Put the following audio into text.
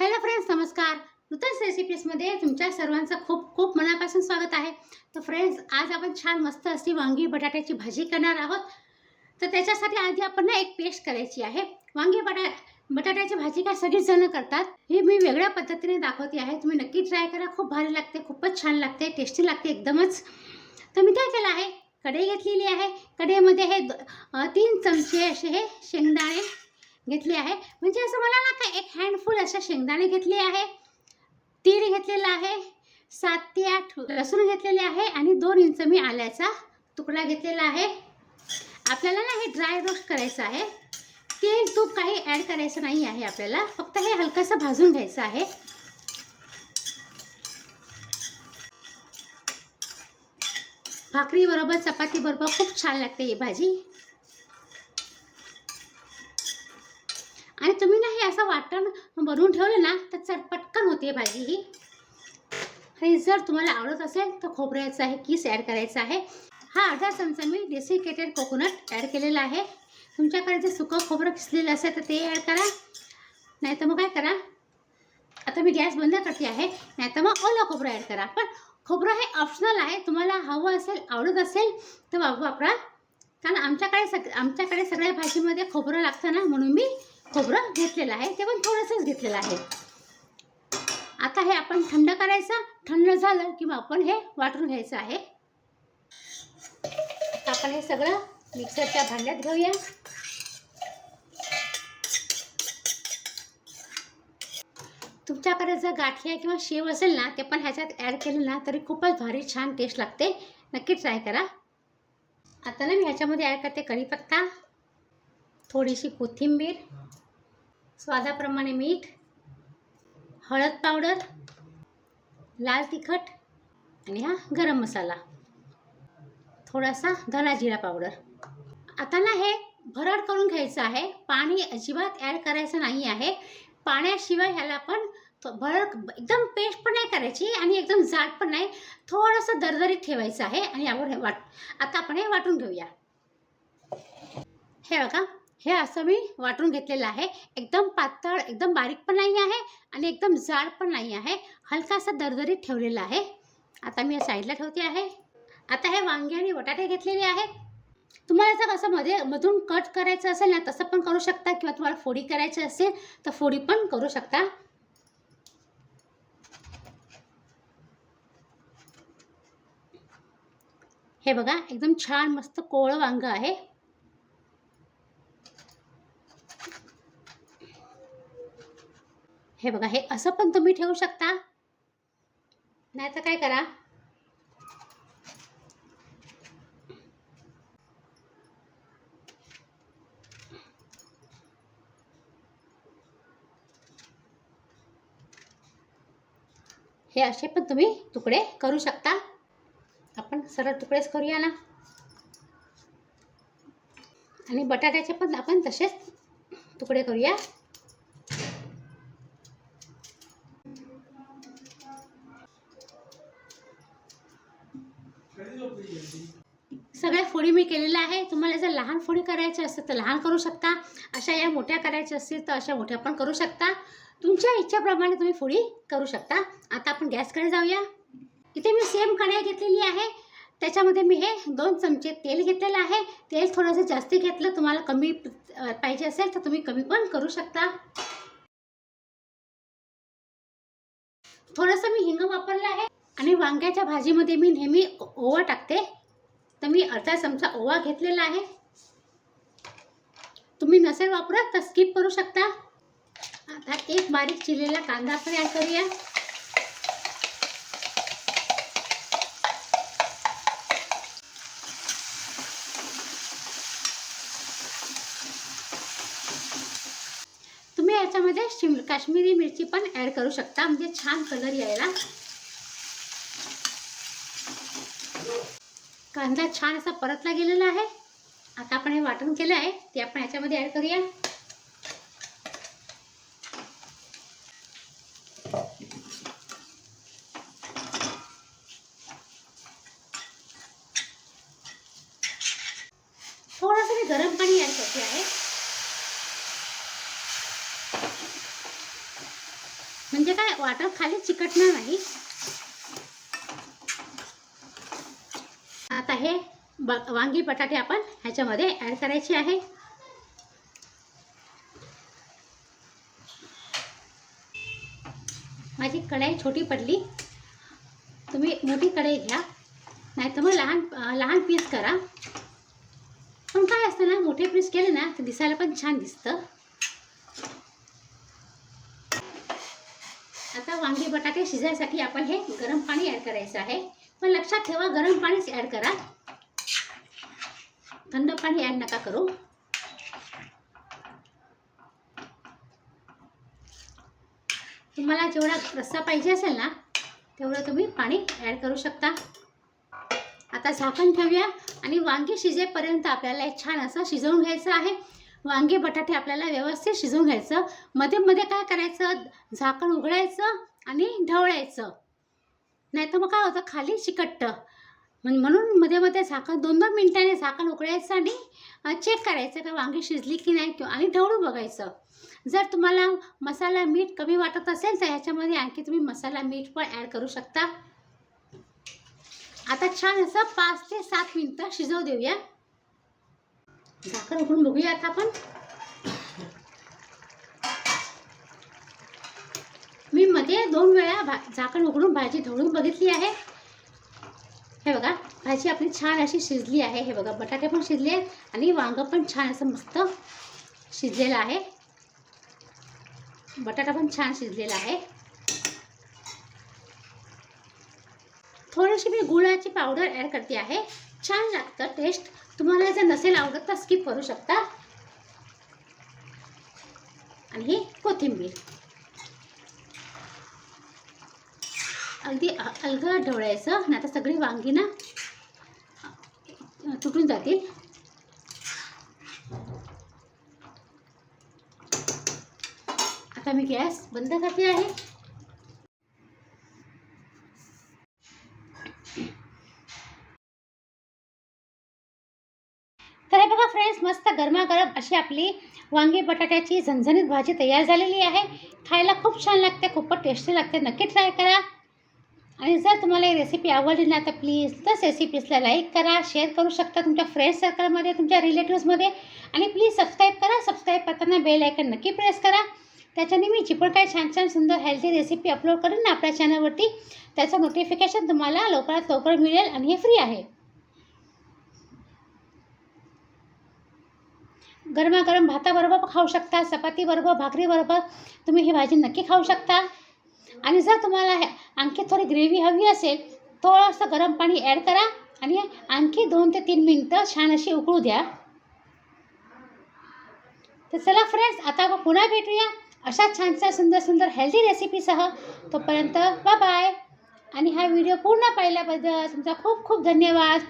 Hello friends नमस्कार. नूतन रेसिपीजमध्ये तुमच्या सर्वांचं खूप खूप मनापासून स्वागत आहे. तर फ्रेंड्स आज आपण छान मस्त अशी वांगी बटाट्याची भाजी करणार आहोत. तर त्याच्यासाठी आधी आपण ना एक पेस्ट करायची आहे. वांगी बटा बटाट्याची भाजी काय सगळीच जण करतात हे मी वेगळ्या पद्धतीने दाखवते आहे. तुम्ही नक्की ट्राय करा. खूप भारी लागते खूपच छान लागते टेस्टी लागते एकदमच. तर मी काय केलं आहे कढई घेतलेली आहे. कढईमध्ये हे द- तीन चमचे असे हे शेंगदाणे घेतली आहे. म्हणजे असं मला ना काय एक हँडफुल अशा शेंगदाणे घेतले आहे. तीळ घेतलेला आहे. सात ते आठ लसूण घेतलेले आहे आणि दोन इंच मी आल्याचा तुकडा घेतलेला आहे. आपल्याला ना हे ड्राय रोस्ट करायचं आहे. तेल तूप काही ॲड करायचं नाही आहे आपल्याला. फक्त हे हलकंसं भाजून घ्यायचं आहे. भाकरीबरोबर चपातीबरोबर चपाती बरोबर खूप छान लागते ही भाजी आणि तुम्ही ना हे असं भरून बनवून ठेवलं ना तर चट पटकन होते भाजी ही. आणि जर तुम्हाला आवडत असेल तर खोबऱ्याचा आहे किस ॲड करायचा आहे. हा अर्धा चमचा मी डेसिकेटेड कोकोनट ॲड केलेला आहे. तुमच्याकडे जे सुकं खोबरं किसलेलं असेल तर ते ॲड करा. नाही तर मग काय करा? आता मी गॅस बंद करते आहे. नाही तर मग ओलं खोबरं ॲड करा. पण खोबरं हे ऑप्शनल आहे. तुम्हाला हवं असेल आवडत असेल तर वापरा कारण आमच्याकडे सग आमच्याकडे सगळ्या भाजीमध्ये खोबरं लागतं ना म्हणून मी खोबरं घेतलेलं आहे. ते पण थोडंसंच घेतलेलं आहे. आता हे आपण थंड करायचं. थंड झालं की मग आपण हे वाटून घ्यायचं आहे. आता आपण हे सगळं मिक्सरच्या भांड्यात घेऊया. तुमच्याकडे जर गाठिया किंवा शेव असेल ना ते पण ह्याच्यात ॲड केलं ना तरी खूपच भारी छान टेस्ट लागते. नक्की ट्राय करा. आता ना मी ह्याच्यामध्ये ॲड करते कढीपत्ता थोडीशी कोथिंबीर स्वादाप्रमाणे मीठ हळद पावडर लाल तिखट आणि हा गरम मसाला. थोडासा धना जिरा पावडर. आता ना हे भरड करून घ्यायचं आहे. पाणी अजिबात ॲड करायचं नाही आहे. पाण्याशिवाय ह्याला आपण भरड एकदम पेस्ट पण नाही करायची आणि एकदम जाड पण नाही. थोडंसं दरदरीत ठेवायचं आहे आणि यावर हे वाट आता आपण हे वाटून घेऊया. हे बघा. हे असं मी वाटून घेतलेलं आहे. एकदम पातळ एकदम बारीक पण नाही आहे आणि एकदम जाड पण नाही आहे. हलकासा दरदरीत ठेवलेला आहे. आता मी या साईडला ठेवते आहे. आता हे वांगे आणि बटाटे घेतलेले आहेत तुम्हाला जर असं मध्ये मधून कट करायचं असेल ना तसं पण करू शकता किंवा तुम्हाला फोडी करायची असेल तर फोडी पण करू शकता. हे बघा एकदम छान मस्त कोवळं वांग आहे. हे बघा हे असं पण तुम्ही ठेवू शकता. नाही तर काय करा? हे असे पण तुम्ही तुकडे करू शकता. आपण सरळ तुकडेच करूया ना. आणि बटाट्याचे पण आपण तसेच तुकडे करूया. आहे? तुम्हाला जर लहान फोडी करायचे असतील तर लहान करू शकता. अशा या मोठ्या करायच्या असतील तर अशा मोठ्या पण करू शकता. तुमच्या इच्छेप्रमाणे तुम्ही फोडी करू शकता. आता आपण गॅसकडे जाऊया. इथे मी सेम कढाई घेतलेली आहे. त्याच्यामध्ये मी हे दोन चमचे तेल घेतलेलं आहे. तेल थोडंसं जास्ती घेतलं तुम्हाला कमी पाहिजे असेल तर तुम्ही कमी पण करू शकता. थोडंसं मी हिंग वापरलं आहे. आणि वांग्याच्या भाजीमध्ये मी नेहमी ओवा टाकते. तर मी अर्धा चमचा ओवा घेतलेला आहे. तुम्ही नसेल वापरत तर स्किप करू शकता. आता एक बारीक चिरलेला कांदा आपण ॲड करूया. तुम्ही याच्यामध्ये शिम काश्मीरी मिरची पण ॲड करू शकता. म्हणजे छान कलर यायला. कांदा छान असा परतला गेलेला आहे. आता आपण हे वाटण केलं आहे ते आपण याच्यामध्ये ॲड करूया. थोडंसं मी गरम पाणी ॲड करते आहे. म्हणजे काय वाटर खाली चिकटणार नाही. आहे. ब वांगी बटाटे आपण ह्याच्यामध्ये ॲड करायचे आहे. माझी कढाई छोटी पडली. तुम्ही मोठी कढाई घ्या. नाही तर मग लहान लहान पीस करा. पण काय असतं ना मोठे पीस केले ना तर दिसायला पण छान दिसतं. आता वांगी बटाटे शिजायसाठी आपण हे गरम पाणी ॲड करायचं आहे. पण लक्षात ठेवा गरम पाणीच ॲड करा. थंड पाणी ॲड नका करू. तुम्हाला जेवढा रस्सा पाहिजे असेल ना तेवढं तुम्ही पाणी ॲड करू शकता. आता झाकण ठेवूया आणि वांगी शिजेपर्यंत आपल्याला हे छान असं शिजवून घ्यायचं आहे. वांगे बटाटे आपल्याला व्यवस्थित शिजवून घ्यायचं. मध्ये मध्ये काय करायचं? झाकण उघडायचं आणि ढवळायचं. नाही तर मग काय होतं खाली चिकटतं म्हणून मध्ये मध्ये साखर दोन दोन मिनटाने साखर उकळायचं आणि चेक करायचं का वांगी शिजली की नाही किंवा आणि ढवळून बघायचं. जर तुम्हाला मसाला मीठ कमी वाटत असेल तर ह्याच्यामध्ये आणखी तुम्ही मसाला मीठ पण ॲड करू शकता. आता छान असं पाच ते सात मिनटं शिजवू देऊया. साखर उकळून बघूया आता आपण. मध्ये दोन वेळा भा झाकण उघडून भाजी ढवळून बघितली आहे. हे बघा भाजी आपली छान अशी शिजली आहे. हे बघा बटाटे पण शिजले आहेत आणि वांगं पण छान असं मस्त शिजलेलं आहे. बटाटा पण छान शिजलेला आहे. थोडीशी मी गुळाची पावडर ॲड करते आहे. छान लागतं टेस्ट तुम्हाला जर नसेल आवडत तर स्किप करू शकता. आणि ही कोथिंबीर. अगदी अलगद ढवळायचं नाही आता सगळी वांगी ना तुटून जातील. आता मी गॅस बंद करते आहे. तर हे बघा फ्रेंड्स मस्त गरमागरम अशी आपली वांगी बटाट्याची झणझणीत भाजी तयार झालेली आहे. खायला खूप छान लागते खूपच टेस्टी लागते. नक्की ट्राय करा. आणि जर तुम्हाला ही रेसिपी आवडली ना तर प्लीज तस रेसिपीजला लाईक करा शेअर करू शकता तुमच्या फ्रेंड सर्कलमध्ये तुमच्या रिलेटिव्समध्ये आणि प्लीज सबस्क्राईब करा सबस्क्राईब करताना बेल आयकन नक्की प्रेस करा. त्याच्याने मी जी पण काही छान छान सुंदर हेल्दी रेसिपी अपलोड करेन ना आपल्या चॅनलवरती त्याचं नोटिफिकेशन तुम्हाला लवकरात लवकर मिळेल आणि हे फ्री आहे. गरमागरम भाताबरोबर खाऊ शकता चपातीबरोबर भाकरीबरोबर तुम्ही ही भाजी नक्की खाऊ शकता. आणि जर तुम्हाला हे आणखी थोडी ग्रेव्ही हवी असेल थोडंसं गरम पाणी ॲड करा आणि आणखी दोन ते तीन मिनटं छान अशी उकळू द्या. तर चला फ्रेंड्स आता आपण पुन्हा भेटूया अशा छानशा सुंदर सुंदर हेल्दी रेसिपीसह तोपर्यंत बाय बाय आणि हा व्हिडिओ पूर्ण पाहिल्याबद्दल तुमचा खूप खूप धन्यवाद.